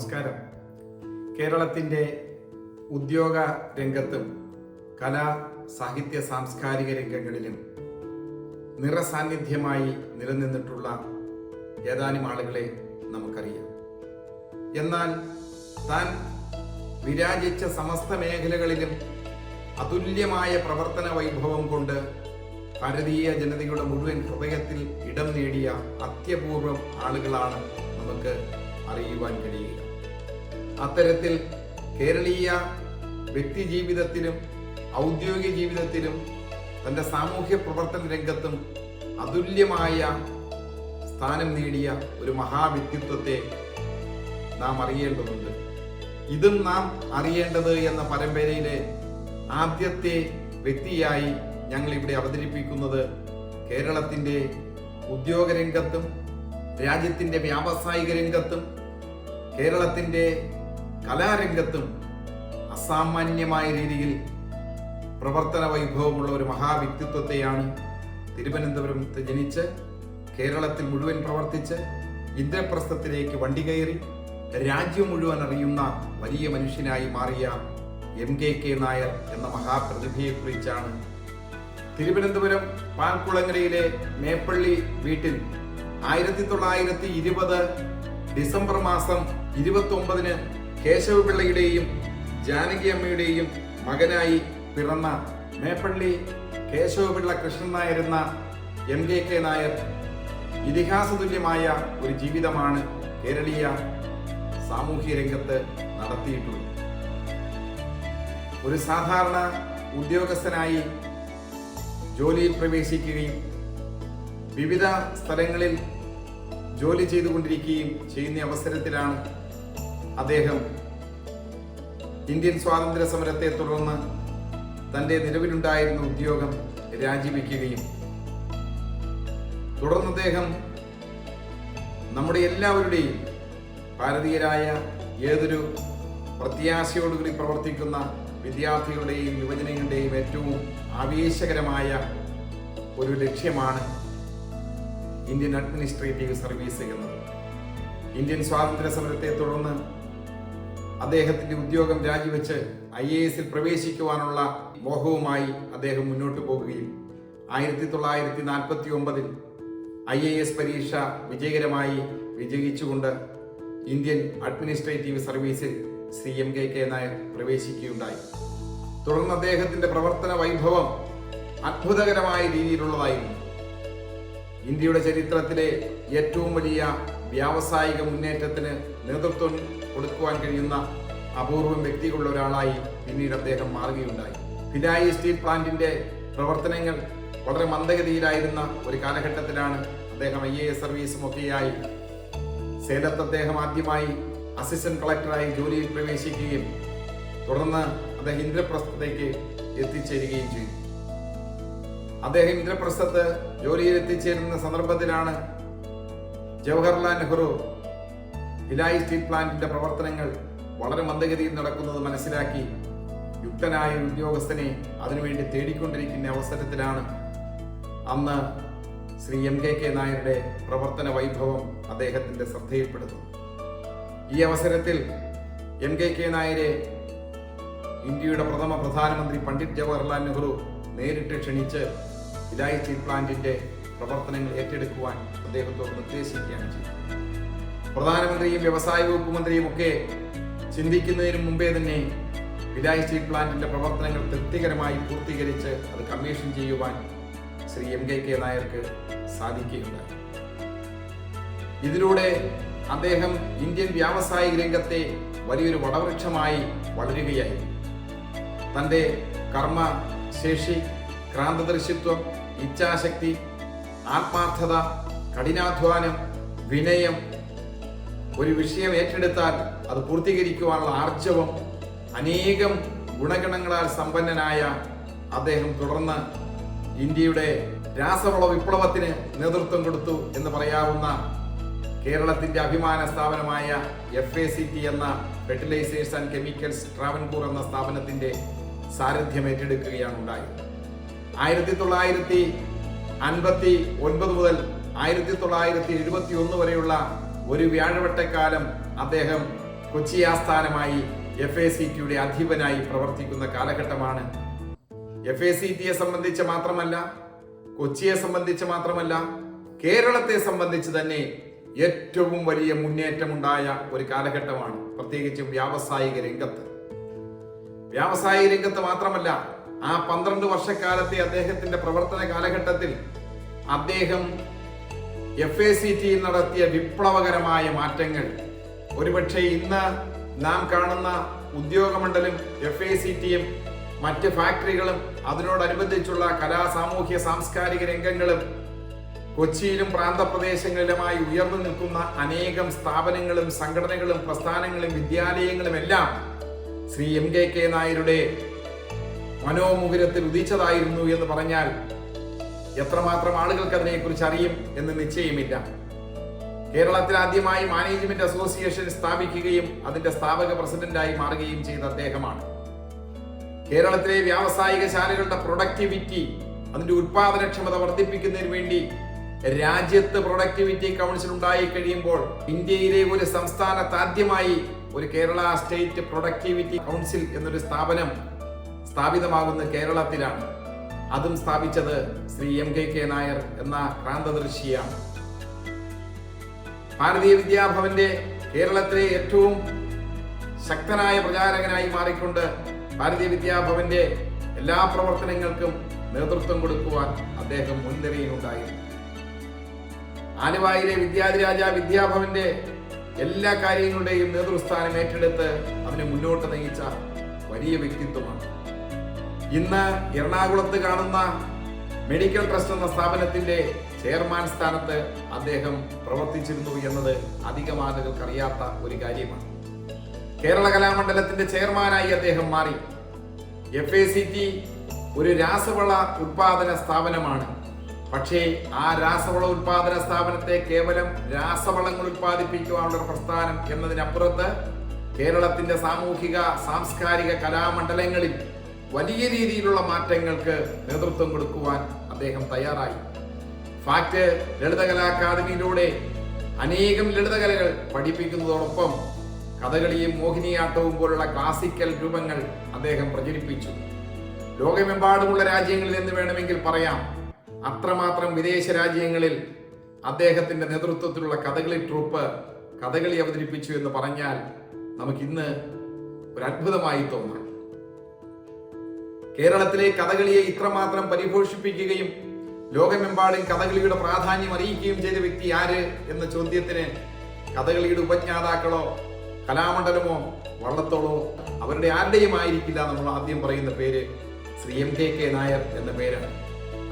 നമസ്കാരം. കേരളത്തിന്റെ ഉദ്യോഗ രംഗത്തും കലാ സാഹിത്യ സാംസ്കാരിക രംഗങ്ങളിലും നിറസാന്നിധ്യമായി നിലനിന്നിട്ടുള്ള ഏതാനും ആളുകളെ നമുക്കറിയാം. എന്നാൽ താൻ വിരാജിച്ച സമസ്ത മേഖലകളിലും അതുല്യമായ പ്രവർത്തന വൈഭവം കൊണ്ട് ഭാരതീയ ജനതയുടെ മുഴുവൻ ഹൃദയത്തിൽ ഇടം നേടിയ അത്യപൂർവം ആളുകളാണ് നമുക്ക് അറിയുവാൻ കഴിയുക. അത്തരത്തിൽ കേരളീയ വ്യക്തി ജീവിതത്തിലും ഔദ്യോഗിക ജീവിതത്തിലും തന്റെ സാമൂഹ്യ പ്രവർത്തന രംഗത്തും അതുല്യമായ സ്ഥാനം നേടിയ ഒരു മഹാവ്യക്തിത്വത്തെ നാം അറിയേണ്ടതുണ്ട്. ഇതും നാം അറിയേണ്ടത് എന്ന പരമ്പരയിലെ ആദ്യത്തെ വ്യക്തിയായി ഞങ്ങൾ ഇവിടെ അവതരിപ്പിക്കുന്നത് കേരളത്തിന്റെ ഉദ്യോഗ രംഗത്തും രാജ്യത്തിന്റെ വ്യാവസായിക രംഗത്തും കേരളത്തിന്റെ കലാരംഗത്തും അസാമാന്യമായ രീതിയിൽ പ്രവർത്തന വൈഭവമുള്ള ഒരു മഹാവ്യക്തിത്വത്തെയാണ് തിരുവനന്തപുരത്ത് ജനിച്ച് കേരളത്തിൽ മുഴുവൻ പ്രവർത്തിച്ച് ഇന്ദ്രപ്രസ്ഥത്തിലേക്ക് വണ്ടി കയറി രാജ്യം മുഴുവൻ അറിയുന്ന വലിയ മനുഷ്യനായി മാറിയ എം കെ കെ നായർ എന്ന മഹാപ്രതിഭയെക്കുറിച്ചാണ് തിരുവനന്തപുരം പാൽക്കുളങ്ങരയിലെ മേപ്പള്ളി വീട്ടിൽ ആയിരത്തി തൊള്ളായിരത്തി ഇരുപത് ഡിസംബർ മാസം ഇരുപത്തി ഒമ്പതിന് കേശവപിള്ളയുടെയും ജാനകി അമ്മയുടെയും മകനായി പിറന്ന Meppalli Keshavapillai Krishnan Nair M K K Nair ഇതിഹാസതുല്യമായ ഒരു ജീവിതമാണ് കേരളീയ സാമൂഹ്യ രംഗത്ത് നടത്തിയിട്ടുള്ളത്. ഒരു സാധാരണ ഉദ്യോഗസ്ഥനായി ജോലിയിൽ പ്രവേശിക്കുകയും വിവിധ സ്ഥലങ്ങളിൽ ജോലി ചെയ്തുകൊണ്ടിരിക്കുകയും ചെയ്യുന്ന അവസരത്തിലാണ് അദ്ദേഹം ഇന്ത്യൻ സ്വാതന്ത്ര്യ സമരത്തെ തുടർന്ന് തന്റെ നിലവിലുണ്ടായിരുന്ന ഉദ്യോഗം രാജിവെക്കുകയും തുടർന്ന് അദ്ദേഹം നമ്മുടെ എല്ലാവരുടെയും ഭാരതീയരായ ഏതൊരു പ്രത്യാശയോടുകൂടി പ്രവർത്തിക്കുന്ന വിദ്യാർത്ഥികളുടെയും യുവജനങ്ങളുടെയും ഏറ്റവും ആവേശകരമായ ഒരു ലക്ഷ്യമാണ് ഇന്ത്യൻ അഡ്മിനിസ്ട്രേറ്റീവ് സർവീസ് എന്നത്. ഇന്ത്യൻ സ്വാതന്ത്ര്യ സമരത്തെ തുടർന്ന് അദ്ദേഹത്തിന്റെ ഉദ്യോഗം രാജിവെച്ച് ഐ എ എസിൽ പ്രവേശിക്കുവാനുള്ള മോഹവുമായി അദ്ദേഹം മുന്നോട്ട് പോകുകയും ആയിരത്തി തൊള്ളായിരത്തി നാൽപ്പത്തി ഒമ്പതിൽ ഐ എ എസ് പരീക്ഷ വിജയകരമായി വിജയിച്ചുകൊണ്ട് ഇന്ത്യൻ അഡ്മിനിസ്ട്രേറ്റീവ് സർവീസിൽ C M K K Nair പ്രവേശിക്കുകയുണ്ടായി. തുടർന്ന് അദ്ദേഹത്തിന്റെ പ്രവർത്തന വൈഭവം അത്ഭുതകരമായ രീതിയിലുള്ളതായിരുന്നു. ഇന്ത്യയുടെ ചരിത്രത്തിലെ ഏറ്റവും വലിയ വ്യാവസായിക മുന്നേറ്റത്തിന് നേതൃത്വം കൊടുക്കുവാൻ കഴിയുന്ന അപൂർവം വ്യക്തികളുള്ള ഒരാളായി പിന്നീട് അദ്ദേഹം മാറുകയുണ്ടായി. ഭിലായി സ്റ്റീൽ പ്ലാന്റിന്റെ പ്രവർത്തനങ്ങൾ വളരെ മന്ദഗതിയിലായിരുന്ന ഒരു കാലഘട്ടത്തിലാണ് അദ്ദേഹം ഐ എ എസ് സർവീസും ഒക്കെയായി. സേലത്ത് അദ്ദേഹം ആദ്യമായി അസിസ്റ്റന്റ് കളക്ടറായി ജോലിയിൽ പ്രവേശിക്കുകയും തുടർന്ന് അദ്ദേഹം ഇന്ദ്രപ്രസ്ഥത്തേക്ക് എത്തിച്ചേരുകയും ചെയ്തു. അദ്ദേഹം ഇന്ദ്രപ്രസ്ഥത്ത് ജോലിയിൽ എത്തിച്ചേരുന്ന സന്ദർഭത്തിലാണ് ജവഹർലാൽ നെഹ്റു ഭിലായി സ്റ്റീൽ പ്ലാന്റിന്റെ പ്രവർത്തനങ്ങൾ വളരെ മന്ദഗതിയിൽ നടക്കുന്നത് മനസ്സിലാക്കി യുക്തനായ ഉദ്യോഗസ്ഥനെ അതിനുവേണ്ടി തേടിക്കൊണ്ടിരിക്കുന്ന അവസരത്തിലാണ് അന്ന് ശ്രീ എം കെ കെ നായരുടെ പ്രവർത്തന വൈഭവം അദ്ദേഹത്തിന്റെ ശ്രദ്ധയിൽപ്പെടുന്നു ഈ അവസരത്തിൽ എം കെ കെ നായരെ ഇന്ത്യയുടെ പ്രഥമ പ്രധാനമന്ത്രി പണ്ഡിറ്റ് ജവഹർലാൽ നെഹ്റു നേരിട്ട് ക്ഷണിച്ച് ഇലായി സ്റ്റീൽ പ്ലാന്റിന്റെ പ്രവർത്തനങ്ങൾ ഏറ്റെടുക്കുവാൻ അദ്ദേഹത്തോട് നിർദ്ദേശിക്കുകയാണ് ചെയ്തത്. പ്രധാനമന്ത്രിയും വ്യവസായ വകുപ്പ് മന്ത്രിയും ഒക്കെ ചിന്തിക്കുന്നതിന് മുമ്പേ തന്നെ ഭിലായി സ്റ്റീൽ പ്ലാന്റിന്റെ പ്രവർത്തനങ്ങൾ തൃപ്തികരമായി പൂർത്തീകരിച്ച് അത് കമ്മീഷൻ ചെയ്യുവാൻ ശ്രീ എം കെ കെ നായർക്ക് സാധിക്കുകയുണ്ടായി. ഇതിലൂടെ അദ്ദേഹം ഇന്ത്യൻ വ്യാവസായിക രംഗത്തെ വലിയൊരു വടവൃക്ഷമായി വളരുകയായി. തന്റെ കർമ്മ ശേഷി ക്രാന്തദർശിത്വം ഇച്ഛാശക്തി ആത്മാർത്ഥത കഠിനാധ്വാനം വിനയം ഒരു വിഷയം ഏറ്റെടുത്താൽ അത് പൂർത്തീകരിക്കുവാനുള്ള ആർജവം അനേകം ഗുണഗണങ്ങളാൽ സമ്പന്നനായ അദ്ദേഹം തുടർന്ന് ഇന്ത്യയുടെ രാസവള വിപ്ലവത്തിന് നേതൃത്വം കൊടുത്തു എന്ന് പറയാവുന്ന കേരളത്തിന്റെ അഭിമാന സ്ഥാപനമായ എഫ് എ സി ടി എന്ന ഫെർട്ടിലൈസേഴ്സ് ആൻഡ് കെമിക്കൽസ് ട്രാവൻകൂർ എന്ന സ്ഥാപനത്തിന്റെ സാരഥ്യം ഏറ്റെടുക്കുകയാണ് ഉണ്ടായത്. ആയിരത്തി തൊള്ളായിരത്തി അൻപത്തി ഒൻപത് മുതൽ ആയിരത്തി തൊള്ളായിരത്തി എഴുപത്തി ഒന്ന് വരെയുള്ള ഒരു വ്യാഴവട്ടക്കാലം അദ്ദേഹം കൊച്ചി ആസ്ഥാനമായി എഫ് എ സി ടിയുടെ അധിപനായി പ്രവർത്തിക്കുന്ന കാലഘട്ടമാണ്. എഫ് എ സി ടിയെ സംബന്ധിച്ച് മാത്രമല്ല കൊച്ചിയെ സംബന്ധിച്ച് മാത്രമല്ല കേരളത്തെ സംബന്ധിച്ച് തന്നെ ഏറ്റവും വലിയ മുന്നേറ്റമുണ്ടായ ഒരു കാലഘട്ടമാണ് പ്രത്യേകിച്ചും വ്യാവസായിക രംഗത്ത്. വ്യാവസായിക രംഗത്ത് മാത്രമല്ല ആ പന്ത്രണ്ട് വർഷക്കാലത്തെ അദ്ദേഹത്തിന്റെ പ്രവർത്തന കാലഘട്ടത്തിൽ അദ്ദേഹം എഫ് എ സി ടിയിൽ നടത്തിയ വിപ്ലവകരമായ മാറ്റങ്ങൾ. ഒരുപക്ഷെ ഇന്ന് നാം കാണുന്ന ഉദ്യോഗമണ്ഡലം എഫ് എ സി ടിയും മറ്റ് ഫാക്ടറികളും അതിനോടനുബന്ധിച്ചുള്ള കലാ സാമൂഹ്യ സാംസ്കാരിക രംഗങ്ങളും കൊച്ചിയിലും പ്രാന്തപ്രദേശങ്ങളിലുമായി ഉയർന്നു നിൽക്കുന്ന അനേകം സ്ഥാപനങ്ങളും സംഘടനകളും പ്രസ്ഥാനങ്ങളും വിദ്യാലയങ്ങളും എല്ലാം ശ്രീ എം കെ കെ നായരുടെ മനോമുകുരത്തിൽ ഉദിച്ചതായിരുന്നു എന്ന് പറഞ്ഞാൽ എത്രമാത്രം ആളുകൾക്ക് അതിനെക്കുറിച്ച് അറിയും എന്ന് നിശ്ചയമില്ല. കേരളത്തിൽ ആദ്യമായി മാനേജ്മെന്റ് അസോസിയേഷൻ സ്ഥാപിക്കുകയും അതിന്റെ സ്ഥാപക പ്രസിഡന്റായി മാറുകയും ചെയ്ത അദ്ദേഹമാണ്. കേരളത്തിലെ വ്യാവസായിക ശാലകളുടെ പ്രൊഡക്ടിവിറ്റി അതിന്റെ ഉത്പാദനക്ഷമത വർദ്ധിപ്പിക്കുന്നതിന് വേണ്ടി രാജ്യത്ത് പ്രൊഡക്ടിവിറ്റി കൗൺസിൽ ഉണ്ടായി കഴിയുമ്പോൾ ഇന്ത്യയിലെ ഒരു സംസ്ഥാനത്ത് ആദ്യമായി ഒരു കേരള സ്റ്റേറ്റ് പ്രൊഡക്ടിവിറ്റി കൗൺസിൽ എന്നൊരു സ്ഥാപനം സ്ഥാപിതമാകുന്നത് കേരളത്തിലാണ്. അതും സ്ഥാപിച്ചത് Shri M K K Nair എന്ന ക്രാന്തദർശിയാണ് ഭാരതീയ വിദ്യാഭവന്റെ കേരളത്തിലെ ഏറ്റവും ശക്തനായ പ്രചാരകനായി മാറിക്കൊണ്ട് ഭാരതീയ വിദ്യാഭവന്റെ എല്ലാ പ്രവർത്തനങ്ങൾക്കും നേതൃത്വം കൊടുക്കുവാൻ അദ്ദേഹം മുൻനിരയിലുണ്ടായിരുന്നു. ആലുവായിലെ വിദ്യാധിരാജ വിദ്യാഭവന്റെ എല്ലാ കാര്യങ്ങളുടെയും നേതൃസ്ഥാനം ഏറ്റെടുത്ത് അതിനെ മുന്നോട്ട് നയിച്ച വലിയ വ്യക്തിത്വമാണ്. ഇന്ന് എറണാകുളത്ത് കാണുന്ന മെഡിക്കൽ ട്രസ്റ്റ് എന്ന സ്ഥാപനത്തിന്റെ ചെയർമാൻ സ്ഥാനത്ത് അദ്ദേഹം പ്രവർത്തിച്ചിരുന്നു എന്നത് അധികം ആളുകൾക്ക് അറിയാത്ത ഒരു കാര്യമാണ്. കേരള കലാമണ്ഡലത്തിന്റെ ചെയർമാനായി അദ്ദേഹം മാറി. എഫ് എ സി ടി ഒരു രാസവള ഉത്പാദന സ്ഥാപനമാണ്. പക്ഷേ ആ രാസവള ഉത്പാദന സ്ഥാപനത്തെ കേവലം രാസവളങ്ങൾ ഉത്പാദിപ്പിക്കുവാനുള്ള പ്രസ്ഥാനം എന്നതിനപ്പുറത്ത് കേരളത്തിന്റെ സാമൂഹിക സാംസ്കാരിക കലാമണ്ഡലങ്ങളിൽ വലിയ രീതിയിലുള്ള മാറ്റങ്ങൾക്ക് നേതൃത്വം കൊടുക്കുവാൻ അദ്ദേഹം തയ്യാറായി. ഫാക്ട് ലളിതകലാ അക്കാദമിയിലൂടെ അനേകം ലളിതകലകൾ പഠിപ്പിക്കുന്നതോടൊപ്പം കഥകളിയും മോഹിനിയാട്ടവും പോലുള്ള ക്ലാസിക്കൽ രൂപങ്ങൾ അദ്ദേഹം പ്രചരിപ്പിച്ചു. ലോകമെമ്പാടുമുള്ള രാജ്യങ്ങളിൽ എന്ന് വേണമെങ്കിൽ പറയാം. അത്രമാത്രം വിദേശ രാജ്യങ്ങളിൽ അദ്ദേഹത്തിന്റെ നേതൃത്വത്തിലുള്ള കഥകളി ട്രൂപ്പ് കഥകളി അവതരിപ്പിച്ചു എന്ന് പറഞ്ഞാൽ നമുക്കിന്ന് ഒരു അത്ഭുതമായി തോന്നാം. കേരളത്തിലെ കഥകളിയെ ഇത്രമാത്രം പരിപോഷിപ്പിക്കുകയും ലോകമെമ്പാടും കഥകളിയുടെ പ്രാധാന്യം അറിയിക്കുകയും ചെയ്ത വ്യക്തി ആര് എന്ന ചോദ്യത്തിന് കഥകളിയുടെ ഉപജ്ഞാതാക്കളോ കലാമണ്ഡലമോ വള്ളത്തോളോ അവരുടെ ആരുടെയും ആയിരിക്കില്ല നമ്മൾ ആദ്യം പറയുന്ന പേര് Shri M K K Nair എന്ന പേരാണ്.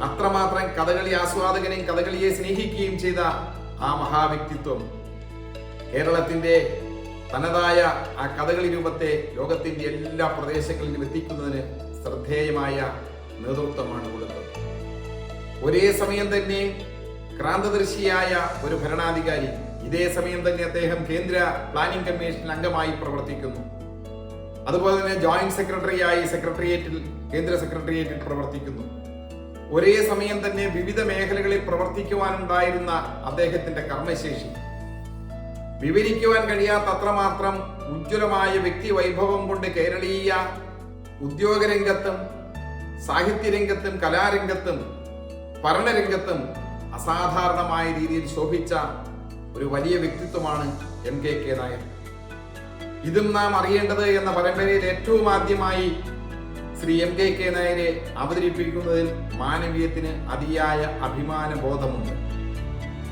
അത്രമാത്രം കഥകളി ആസ്വാദകനെയും കഥകളിയെ സ്നേഹിക്കുകയും ചെയ്ത ആ മഹാവ്യക്തിത്വം കേരളത്തിന്റെ തനതായ ആ കഥകളി രൂപത്തെ ലോകത്തിന്റെ എല്ലാ പ്രദേശങ്ങളിലും എത്തിക്കുന്നതിന് ശ്രദ്ധേയമായ നേതൃത്വമാണ് കൊടുത്തത് ഒരേ സമയം തന്നെ ക്രാന്തദർശിയായ ഒരു ഭരണാധികാരി ഇതേ സമയം തന്നെ അദ്ദേഹം കേന്ദ്ര പ്ലാനിംഗ് കമ്മീഷൻ അംഗമായി പ്രവർത്തിക്കുന്നു. അതുപോലെ തന്നെ ജോയിന്റ് സെക്രട്ടറിയായി സെക്രട്ടേറിയറ്റിൽ കേന്ദ്ര സെക്രട്ടേറിയറ്റിൽ പ്രവർത്തിക്കുന്നു. ഒരേ സമയം തന്നെ വിവിധ മേഖലകളിൽ പ്രവർത്തിക്കുവാനുണ്ടായിരുന്ന അദ്ദേഹത്തിന്റെ കർമ്മശേഷി. വിവരിക്കുവാൻ കഴിയാത്തത്രമാത്രം ഉജ്ജ്വലമായ വ്യക്തി വൈഭവം കൊണ്ട് കേരളീയ ഉദ്യോഗരംഗത്തും സാഹിത്യരംഗത്തും കലാരംഗത്തും ഭരണരംഗത്തും അസാധാരണമായ രീതിയിൽ ശോഭിച്ച ഒരു വലിയ വ്യക്തിത്വമാണ് എം കെ കെ നായർ. ഇതും നാം അറിയേണ്ടത് എന്ന പരമ്പരയിൽ ഏറ്റവും ആദ്യമായി ശ്രീ എം കെ കെ നായരെ അവതരിപ്പിക്കുന്നതിൽ മാനവീയത്തിന് അതിയായ അഭിമാന ബോധമുണ്ട്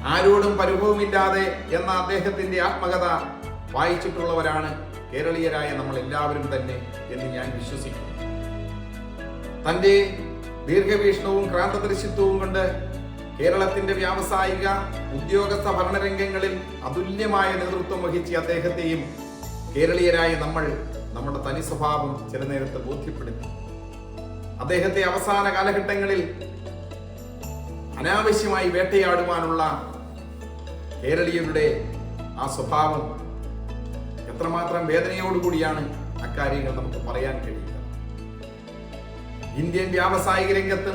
ആരോടും പരിഭവമില്ലാതെ എന്ന അദ്ദേഹത്തിന്റെ ആത്മകഥ വായിച്ചിട്ടുള്ളവരാണ് കേരളീയരായ നമ്മൾ എല്ലാവരും തന്നെ എന്ന് ഞാൻ വിശ്വസിക്കുന്നു. തന്റെ ദീർഘവീക്ഷണവും ക്രാന്തദർശിത്വവും കൊണ്ട് കേരളത്തിന്റെ വ്യാവസായിക ഉദ്യോഗസ്ഥ ഭരണരംഗങ്ങളിൽ അതുല്യമായ നേതൃത്വം വഹിച്ച അദ്ദേഹത്തെയും കേരളീയരായ നമ്മൾ നമ്മുടെ തനി സ്വഭാവം ചില നേരത്ത് ബോധ്യപ്പെടുത്തി. അദ്ദേഹത്തെ അവസാന കാലഘട്ടങ്ങളിൽ അനാവശ്യമായി വേട്ടയാടുവാനുള്ള കേരളീയരുടെ ആ സ്വഭാവം എത്രമാത്രം വേദനയോടുകൂടിയാണ് അക്കാര്യങ്ങൾ നമുക്ക് പറയാൻ കഴിയുക. ഇന്ത്യൻ വ്യാവസായിക രംഗത്ത്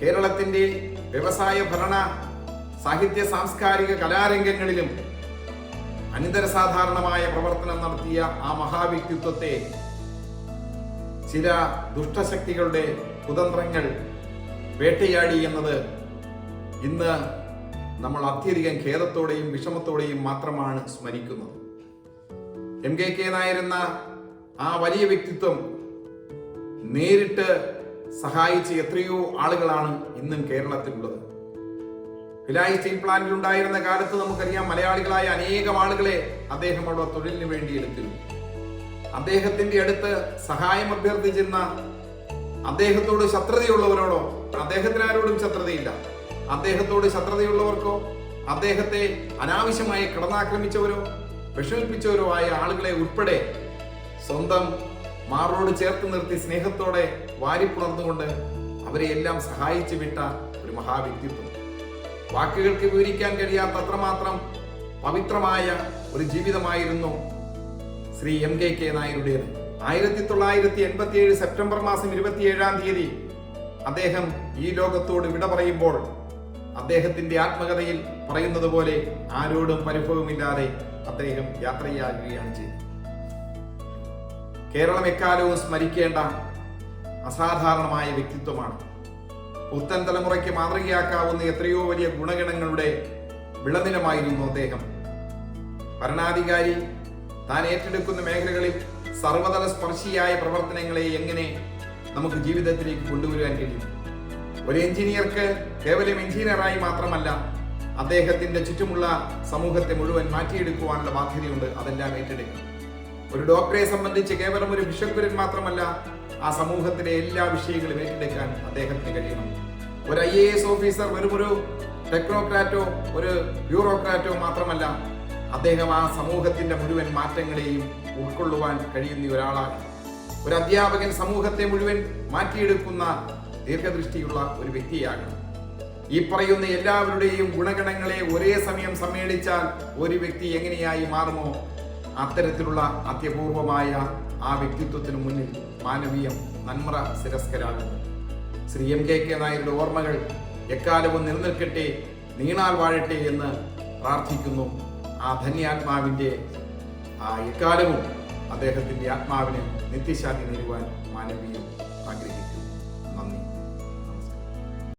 കേരളത്തിന്റെ വ്യവസായ ഭരണ സാഹിത്യ സാംസ്കാരിക കലാരംഗങ്ങളിലും അനിതരസാധാരണമായ പ്രവർത്തനം നടത്തിയ ആ മഹാവ്യക്തിത്വത്തെ ചില ദുഷ്ടശക്തികളുടെ കുതന്ത്രങ്ങൾ വേട്ടയാടി എന്നത് ഇന്ന് നമ്മൾ അത്യധികം ഖേദത്തോടെയും വിഷമത്തോടെയും മാത്രമാണ് സ്മരിക്കുന്നത്. എം കെ കെ നായർ എന്ന ആ വലിയ വ്യക്തിത്വം നേരിട്ട് സഹായിച്ച എത്രയോ ആളുകളാണ് ഇന്നും കേരളത്തിലുള്ളത്. ഭിലായി സ്റ്റീൽ പ്ലാന്റിൽ ഉണ്ടായിരുന്ന കാലത്ത് നമുക്കറിയാം മലയാളികളായ അനേകം ആളുകളെ അദ്ദേഹം അവിടെ തൊഴിലിന് വേണ്ടി എടുത്തിരുന്നു. അദ്ദേഹത്തിന്റെ അടുത്ത് സഹായം അഭ്യർത്ഥിച്ചിരുന്ന അദ്ദേഹത്തോട് ശത്രുതയുള്ളവരോടോ അദ്ദേഹത്തിന് ആരോടും ശത്രുതയില്ല. അദ്ദേഹത്തോട് ശത്രുതയുള്ളവർക്കോ അദ്ദേഹത്തെ അനാവശ്യമായി കടന്നാക്രമിച്ചവരോ വിഷമിപ്പിച്ചവരോ ആയ ആളുകളെ ഉൾപ്പെടെ സ്വന്തം മാറോട് ചേർത്ത് നിർത്തി സ്നേഹത്തോടെ വാരിപ്പുണർന്നുകൊണ്ട് അവരെ എല്ലാം സഹായിച്ചു വിട്ട ഒരു മഹാവ്യക്തിത്വം. വാക്കുകൾക്ക് വിവരിക്കാൻ കഴിയാത്ത പവിത്രമായ ഒരു ജീവിതമായിരുന്നു ശ്രീ എം കെ കെ നായരുടേത്. ആയിരത്തി തൊള്ളായിരത്തി എൺപത്തി ഏഴ് സെപ്റ്റംബർ മാസം ഇരുപത്തിയേഴാം തീയതി അദ്ദേഹം ഈ ലോകത്തോട് വിട പറയുമ്പോൾ അദ്ദേഹത്തിന്റെ ആത്മകഥയിൽ പറയുന്നത് പോലെ ആരോടും പരിഭവമില്ലാതെ അദ്ദേഹം യാത്ര ചെയ്യുകയാണ് ചെയ്തത്. കേരളം എക്കാലവും സ്മരിക്കേണ്ട അസാധാരണമായ വ്യക്തിത്വമാണ്. പുത്തൻ തലമുറയ്ക്ക് മാതൃകയാക്കാവുന്ന എത്രയോ വലിയ ഗുണഗണങ്ങളുടെ വിളനിലമായിരുന്നു അദ്ദേഹം. ഭരണാധികാരി താൻ ഏറ്റെടുക്കുന്ന മേഖലകളിൽ സർവതല സ്പർശിയായ പ്രവർത്തനങ്ങളെ എങ്ങനെ നമുക്ക് ജീവിതത്തിലേക്ക് കൊണ്ടുവരുവാൻ കഴിയും? ഒരു എഞ്ചിനീയർക്ക് കേവലം എഞ്ചിനീയറായി മാത്രമല്ല അദ്ദേഹത്തിന്റെ ചുറ്റുമുള്ള സമൂഹത്തെ മുഴുവൻ മാറ്റിയെടുക്കുവാനുള്ള ബാധ്യതയുണ്ട് അതെല്ലാം ഏറ്റെടുക്കണം. ഒരു ഡോക്ടറെ സംബന്ധിച്ച് കേവലം ഒരു ബിഷപ്പുരൻ മാത്രമല്ല ആ സമൂഹത്തിലെ എല്ലാ വിഷയങ്ങളും ഏറ്റെടുക്കാൻ അദ്ദേഹത്തിന് കഴിയണം. ഒരു ഐ എ എസ് ഓഫീസർ വെറും ഒരു ടെക്നോക്രാറ്റോ ഒരു ബ്യൂറോക്രാറ്റോ മാത്രമല്ല അദ്ദേഹം ആ സമൂഹത്തിന്റെ മുഴുവൻ മാറ്റങ്ങളെയും ഉൾക്കൊള്ളുവാൻ കഴിയുന്ന ഒരാളാണ്. ഒരു അധ്യാപകൻ സമൂഹത്തെ മുഴുവൻ മാറ്റിയെടുക്കുന്ന ദീർഘദൃഷ്ടിയുള്ള ഒരു വ്യക്തിയാകണം ഈ പറയുന്ന എല്ലാവരുടെയും ഗുണഗണങ്ങളെ ഒരേ സമയം സമ്മേളിച്ചാൽ ഒരു വ്യക്തി എങ്ങനെയായി മാറുമോ? അത്തരത്തിലുള്ള അത്യപൂർവമായ ആ വ്യക്തിത്വത്തിനു മുന്നിൽ മാനവീയം നന്മറ ശിരസ്കരാകുന്നു ശ്രീ എം കെ കെ നായരുടെ ഓർമ്മകൾ എക്കാലവും നിലനിൽക്കട്ടെ നീണാൽ വാഴട്ടെ എന്ന് പ്രാർത്ഥിക്കുന്നു ആ ധന്യാത്മാവിന്റെ ആ എക്കാലവും അദ്ദേഹത്തിന്റെ ആത്മാവിനെ നിത്യശാന്തി നേരുവാൻ മാനവീയം